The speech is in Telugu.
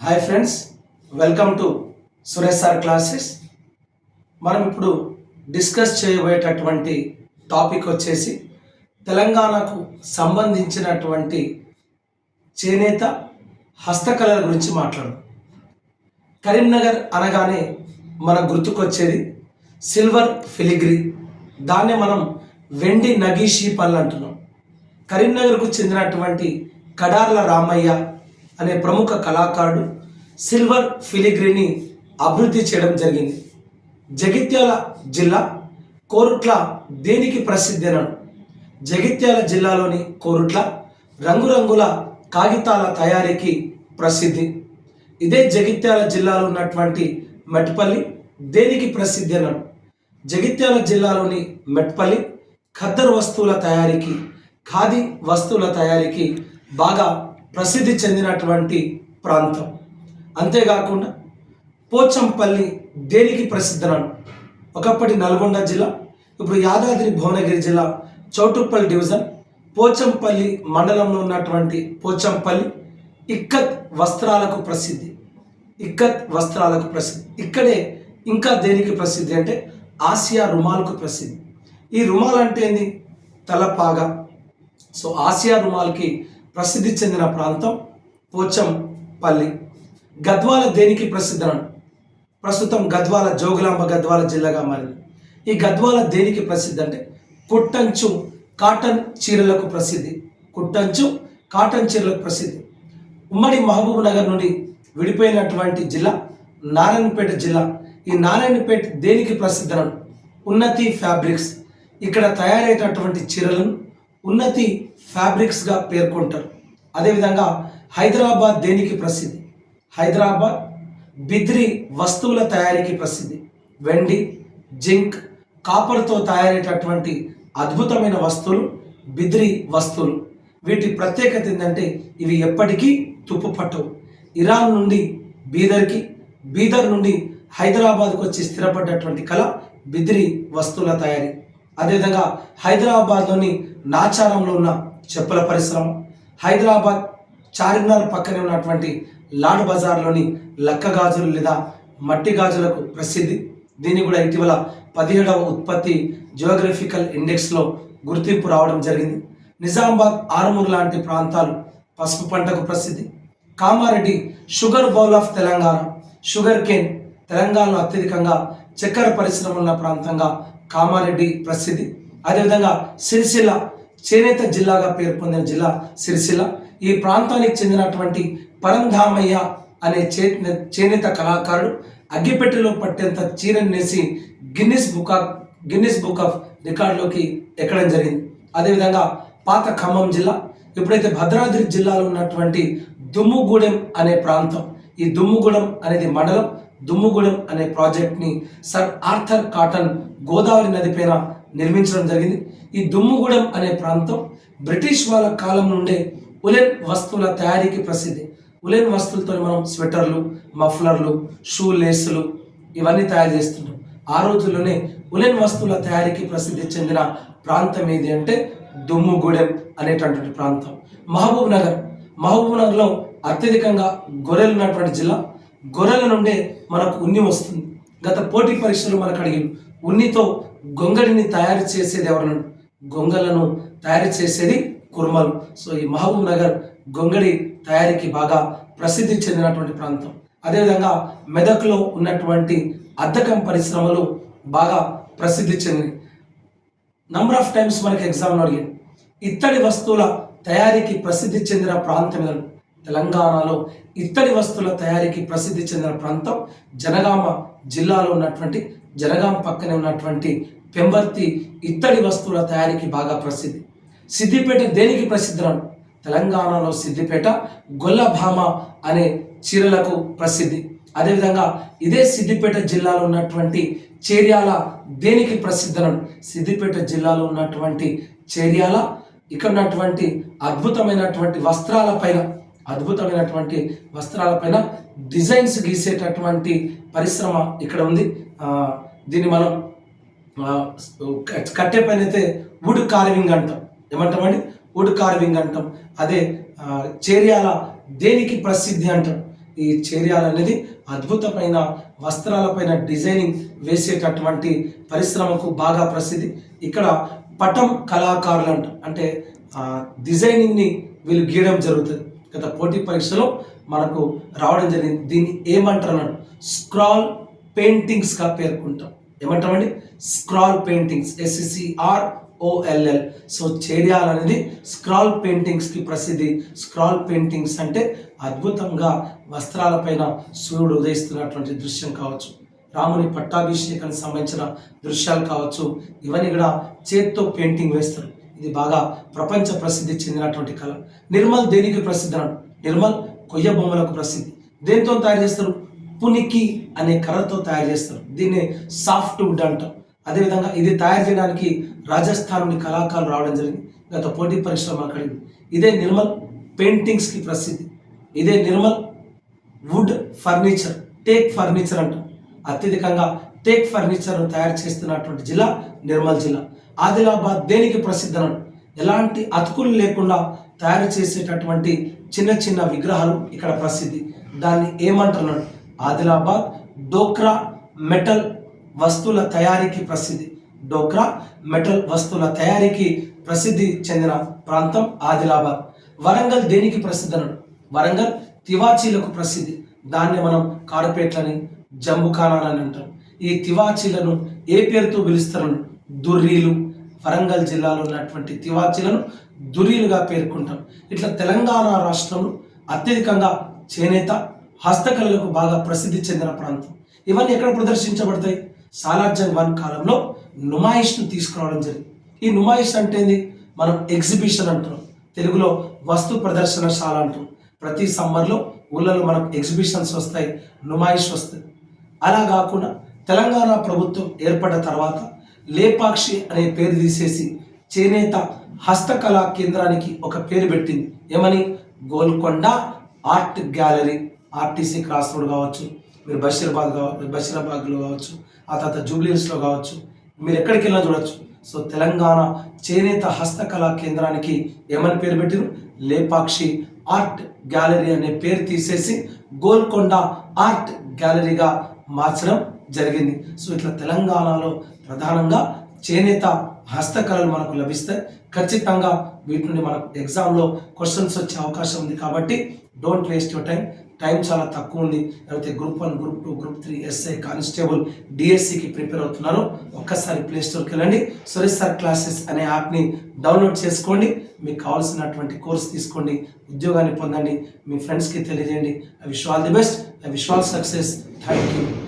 Hi friends welcome to Suresh sir classes మనం ఇప్పుడు డిస్కస్ చేయబోయేటటువంటి టాపిక్ వచ్చేసి తెలంగాణకు సంబంధించినటువంటి చేనేత హస్తకళల గురించి మాట్లాడు. కరీంనగర్ అనగానే మన గుర్తుకొచ్చేది సిల్వర్ ఫిలిగ్రీ దాన్ని మనం వెండి నగీషీ పళ్ళు అంటున్నాం. కరీంనగర్కు చెందినటువంటి కడార్ల రామయ్య అనే ప్రముఖ కళాకారుడు సిల్వర్ ఫిలిగ్రీని అభివృద్ధి చేయడం జరిగింది. జగిత్యాల జిల్లా కోరుట్ల దేనికి ప్రసిద్ధి జగిత్యాల జిల్లాలోని కోరుట్ల రంగురంగుల కాగితాల తయారీకి ప్రసిద్ధి. ఇదే జగిత్యాల జిల్లాలో ఉన్నటువంటి మెట్పల్లి దేనికి ప్రసిద్ధి అన్నాడు జగిత్యాల జిల్లాలోని మెట్పల్లి ఖద్దరు వస్తువుల తయారీకి ఖాదీ వస్తువుల తయారీకి బాగా ప్రసిద్ధి చెందినటువంటి ప్రాంతం. అంతేకాకుండా పోచంపల్లి దేనికి ప్రసిద్ధనను ఒకప్పటి నల్గొండ జిల్లా ఇప్పుడు యాదాద్రి భువనగిరి జిల్లా చౌటుప్పల్ డివిజన్ పోచంపల్లి మండలంలో ఉన్నటువంటి పోచంపల్లి ఇక్కత్ వస్త్రాలకు ప్రసిద్ధి. ఇక్కత్ వస్త్రాలకు ప్రసిద్ధి. ఇక్కడే ఇంకా దేనికి ప్రసిద్ధి అంటే ఆసియా రుమాలకు ప్రసిద్ధి. ఈ రుమాల్ అంటే ఏంది? తలపాగా. సో ఆసియా రుమాల్కి ప్రసిద్ధి చెందిన ప్రాంతం పోచంపల్లి. గద్వాల దేనికి ప్రసిద్ధం ప్రస్తుతం గద్వాల జోగులాంబ గద్వాల జిల్లాగా మారింది. ఈ గద్వాల దేనికి ప్రసిద్ధి అంటే కుట్టంచు కాటన్ చీరలకు ప్రసిద్ధి. కుట్టంచు కాటన్ చీరలకు ప్రసిద్ధి. ఉమ్మడి మహబూబ్ నగర్ నుండి విడిపోయినటువంటి జిల్లా నారాయణపేట జిల్లా. ఈ నారాయణపేట దేనికి ప్రసిద్ధం ఉన్నతి ఫ్యాబ్రిక్స్. ఇక్కడ తయారయ్యేటటువంటి చీరలను ఉన్నతి ఫ్యాబ్రిక్స్గా పేర్కొంటారు. అదేవిధంగా హైదరాబాద్ దేనికి ప్రసిద్ధి? హైదరాబాద్ బిద్రి వస్తువుల తయారీకి ప్రసిద్ధి. వెండి జింక్ కాపర్తో తయారయ్యేటటువంటి అద్భుతమైన వస్తువులు బిద్రి వస్తువులు. వీటి ప్రత్యేకత ఏంటంటే ఇవి ఎప్పటికీ తుప్పు పట్టవు. ఇరాన్ నుండి బీదర్కి బీదర్ నుండి హైదరాబాద్కు వచ్చి స్థిరపడ్డటువంటి కళ బిద్రి వస్తువుల తయారీ. అదేవిధంగా హైదరాబాద్లోని నాచారంలో ఉన్న చెప్పుల పరిశ్రమ హైదరాబాద్ చార్మినార్ పక్కనే ఉన్నటువంటి లాడ్ బజార్లోని లక్క గాజులు లేదా మట్టి గాజులకు ప్రసిద్ధి. దీన్ని కూడా ఇటీవల పదిహేడవ ఉత్పత్తి జియోగ్రఫికల్ ఇండెక్స్లో గుర్తింపు రావడం జరిగింది. నిజామాబాద్ ఆరుమూరు లాంటి ప్రాంతాలు పసుపు పంటకు ప్రసిద్ధి. Kamareddy sugar bowl of Telangana sugar cane తెలంగాణలో అత్యధికంగా చక్కెర పరిశ్రమ ఉన్న ప్రాంతంగా కామారెడ్డి ప్రసిద్ధి. అదేవిధంగా సిరిసిల్ల చేనేత జిల్లాగా పేరు పొందిన జిల్లా సిరిసిల్ల. ఈ ప్రాంతానికి చెందినటువంటి పరంధామయ్య అనే చే చేనేత కళాకారుడు అగ్గిపెట్టెలో పట్టేంత చీరను నేసి Guinness book of Guinness book of రికార్డులోకి ఎక్కడం జరిగింది. అదేవిధంగా పాత ఖమ్మం జిల్లా ఎప్పుడైతే భద్రాద్రి జిల్లాలో ఉన్నటువంటి దుమ్ముగూడెం అనే ప్రాంతం. ఈ దుమ్ముగూడెం అనేది మండలం. దుమ్ముగూడెం అనే ప్రాజెక్ట్ని సర్ ఆర్థర్ కాటన్ గోదావరి నది పైన నిర్మించడం జరిగింది. ఈ దుమ్ముగూడెం అనే ప్రాంతం బ్రిటిష్ వాళ్ళ కాలం నుండే ఉలెన్ వస్తువుల తయారీకి ప్రసిద్ధి. ఉలెన్ వస్తువులతో మనం స్వెటర్లు మఫ్లర్లు షూ లేసులు ఇవన్నీ తయారు చేస్తుంటాం. ఆ రోజుల్లోనే ఉలెన్ వస్తువుల తయారీకి ప్రసిద్ధి చెందిన ప్రాంతం ఏది అంటే దుమ్ముగూడెం అనేటటువంటి ప్రాంతం. మహబూబ్ నగర్. మహబూబ్ నగర్లో అత్యధికంగా గొర్రెలు ఉన్నటువంటి జిల్లా. గొర్రెల నుండే మనకు ఉన్ని వస్తుంది. గత పోటీ పరీక్షలు మనకు అడిగారు. ఉన్నితో గొంగడిని తయారు చేసేది ఎవరన్నా గొంగలను తయారు చేసేది కుర్మలు. సో ఈ మహబూబ్ నగర్ గొంగడి తయారీకి బాగా ప్రసిద్ధి చెందినటువంటి ప్రాంతం. అదేవిధంగా మెదక్లో ఉన్నటువంటి అద్దకం పరిశ్రమలు బాగా ప్రసిద్ధి చెందినవి. నంబర్ ఆఫ్ టైమ్స్ మనకి ఎగ్జామ్లో అడిగింది ఇత్తడి వస్తువుల తయారీకి ప్రసిద్ధి చెందిన ప్రాంతం తెలంగాణలో ఇత్తడి వస్తువుల తయారీకి ప్రసిద్ధి చెందిన ప్రాంతం జనగామ జిల్లాలో ఉన్నటువంటి జనగామ పక్కనే ఉన్నటువంటి పెంబర్తి ఇత్తడి వస్తువుల తయారీకి బాగా ప్రసిద్ధి. సిద్దిపేట దేనికి ప్రసిద్ధం తెలంగాణలో సిద్దిపేట గొల్లభామ అనే చీరలకు ప్రసిద్ధి. అదేవిధంగా ఇదే సిద్దిపేట జిల్లాలో ఉన్నటువంటి చేర్యాల దేనికి ప్రసిద్ధనం సిద్దిపేట జిల్లాలో ఉన్నటువంటి చేర్యాల ఇక్కడ ఉన్నటువంటి అద్భుతమైనటువంటి వస్త్రాలపైన అద్భుతమైనటువంటి వస్త్రాలపైన డిజైన్స్ గీసేటటువంటి పరిశ్రమ ఇక్కడ ఉంది. దీన్ని మనం కట్టే పైన అయితే వుడ్ కార్వింగ్ అంటాం. ఏమంటామండి? వుడ్ కార్వింగ్ అంటాం. అదే చేర్యాల దేనికి ప్రసిద్ధి అంటాం. ఈ చేరియాల్ అనేది అద్భుతమైన వస్త్రాలపైన డిజైనింగ్ వేసేటటువంటి పరిశ్రమకు బాగా ప్రసిద్ధి. ఇక్కడ పటం కళాకారులు అంట. అంటే డిజైనింగ్ని వీళ్ళు గీయడం జరుగుతుంది. గత పోటీ పరీక్షలో మనకు రావడం జరిగింది. దీన్ని ఏమంటారు స్క్రాల్ పెయింటింగ్స్గా పేర్కొంటాం. ఏమంటామండి? Scroll paintings. ఎస్సిసిఆర్ ఓఎల్ఎల్ సో చేరియాల్ అనేది స్క్రాల్ పెయింటింగ్స్కి ప్రసిద్ధి. స్క్రాల్ పెయింటింగ్స్ అంటే అద్భుతంగా వస్త్రాలపైన సూర్యుడు ఉదయిస్తున్నటువంటి దృశ్యం కావచ్చు. రాముని పట్టాభిషేకానికి సంబంధించిన దృశ్యాలు కావచ్చు. ఇవన్నీ కూడా చేత్తో పెయింటింగ్ వేస్తారు. ఇది బాగా ప్రపంచ ప్రసిద్ధి చెందినటువంటి కళ. నిర్మల్ దేనికి ప్రసిద్ధి అన్నాడు? నిర్మల్ కొయ్య బొమ్మలకు ప్రసిద్ధి. దేంతో తయారు చేస్తారు? పునికి అనే కర్రతో తయారు చేస్తారు. దీన్ని సాఫ్ట్ వుడ్ అంటాం అదేవిధంగా ఇది తయారు చేయడానికి రాజస్థాన్ నుండి కళాకారులు రావడం జరిగింది. గత పోటీ పరిశ్రమ కలిగింది ఇదే నిర్మల్ పెయింటింగ్స్కి ప్రసిద్ధి. ఇదే Nirmal wood furniture teak furniture అంటాం అత్యధికంగా టేక్ ఫర్నిచర్ తయారు చేస్తున్నటువంటి జిల్లా నిర్మల్ జిల్లా. ఆదిలాబాద్ దేనికి ప్రసిద్ధనం? ఎలాంటి అతుకులు లేకుండా తయారు చేసేటటువంటి చిన్న చిన్న విగ్రహాలు ఇక్కడ ప్రసిద్ధి. దాన్ని ఏమంటున్నాడు? ఆదిలాబాద్ డోక్రా మెటల్ వస్తువుల తయారీకి ప్రసిద్ధి. డోక్రా మెటల్ వస్తువుల తయారీకి ప్రసిద్ధి చెందిన ప్రాంతం ఆదిలాబాద్. వరంగల్ దేనికి ప్రసిద్ధి వరంగల్ తివాచీలకు ప్రసిద్ధి. దాన్ని మనం కారపేట్లని జంబుకానాలని అంటాం. ఈ తివాచీలను ఏ పేరుతో పిలుస్తారు దుర్రీలు వరంగల్ జిల్లాలో ఉన్నటువంటి తివాచీలను దుర్రీలుగా పేర్కొంటాం ఇట్లా తెలంగాణ రాష్ట్రంలో అత్యధికంగా చేనేత హస్తకళలకు బాగా ప్రసిద్ధి చెందిన ప్రాంతం. ఇవన్నీ ఎక్కడ ప్రదర్శించబడతాయి? సాలార్జంగ్ వన్ కాలంలో నుమాయిష్ను తీసుకురావడం జరిగింది. ఈ నుమాయిష్ అంటే ఏంది? మనం ఎగ్జిబిషన్ అంటున్నాం తెలుగులో వస్తు ప్రదర్శనశాల అంటాం. ప్రతి సమ్మర్లో ఊళ్ళలో మనకు ఎగ్జిబిషన్స్ వస్తాయి నుమాయిష్ వస్తుంది అలా కాకుండా తెలంగాణ ప్రభుత్వం ఏర్పడ్డ తర్వాత లేపాక్షి అనే పేరు తీసేసి చేనేత హస్తకళా కేంద్రానికి ఒక పేరు పెట్టింది. ఏమని? Golconda art gallery. RTC cross road కావచ్చు మీరు బషీరాబాద్ కావచ్చు బషీరాబాద్లో కావచ్చు ఆ తర్వాత జూబ్లీహిల్స్లో కావచ్చు మీరు ఎక్కడికి వెళ్ళినా చూడొచ్చు. సో తెలంగాణ చేనేత హస్తకళా కేంద్రానికి ఏమని పేరు పెట్టారు? లేపాక్షి ఆర్ట్ గ్యాలరీ అనే పేరు తీసేసి గోల్కొండ ఆర్ట్ గ్యాలరీగా మార్చడం జరిగింది. సో ఇట్లా తెలంగాణలో ప్రధానంగా చేనేత హస్తకళలు మనకు లభిస్తాయి. ఖచ్చితంగా వీటి నుండి మనకు ఎగ్జామ్లో క్వశ్చన్స్ వచ్చే అవకాశం ఉంది కాబట్టి don't waste your time time చాలా తక్కువ ఉంది. లేకపోతే group one group two group three SI constable డిఎస్సికి ప్రిపేర్ అవుతున్నారు ఒక్కసారి ప్లే స్టోర్కి వెళ్ళండి. సురేష్ సార్ క్లాసెస్ అనే యాప్ని డౌన్లోడ్ చేసుకోండి. మీకు కావాల్సినటువంటి కోర్స్ తీసుకోండి. ఉద్యోగాన్ని పొందండి. మీ ఫ్రెండ్స్కి తెలియజేయండి. I wish all the best I wish all success thank you